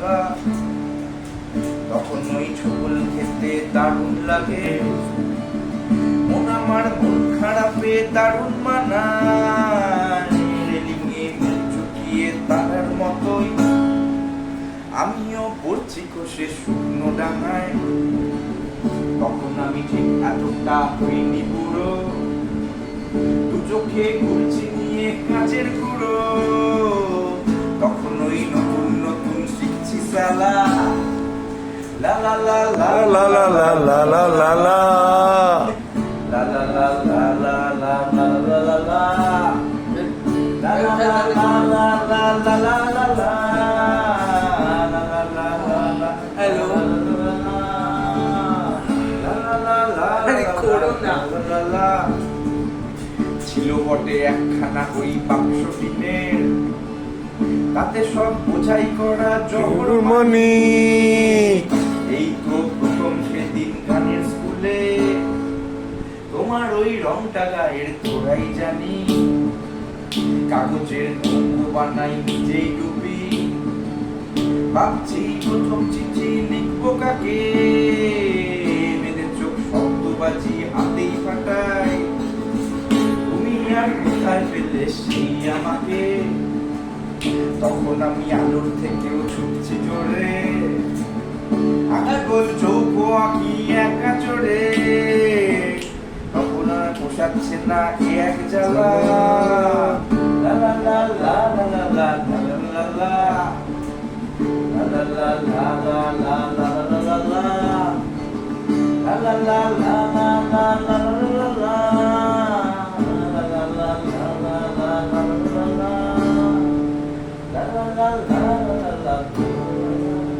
লা তখন ওই ছবল খেতে দারুণ লাগে। মন আমার মন খারাপে দারুণ মানায়। রেলিংয়ে মুখ মতোই। আমিও পড়ছি কোষে শুকনো ডাঙায়। তখন আমি ঠিক এতটা হইনি বুড়ো। দু চোখে ঘুরছি নিয়ে কাচের গুঁড়ো। তখন ওই সালা লা লা লা লা লা লা লা লা. ছিল বটে একখানা ওই বাক্স টিনের তাতে সব বোঝাই করা জহর মনি এই তো প্রথম সেদিন গানের স্কুলে। তোমার ওই রংটা গায়ের তোরাই জানি। কাগজের নৌকো বানাই নিজেই ডুবি। ভাবছি প্রথম চিঠি লিখব কাকে? মেয়েদের চোখ শব্দবাজি হাতেই ফাটাই। তুমি আর কোথায় পেলে সেই আমাকে? তখন আমি আলোর থেকেও ছুটছি জোরে আগল চৌকো আঁকি একা চড়ে তখন আর পোষাচ্ছে না এক জ্বালা লা la la la la la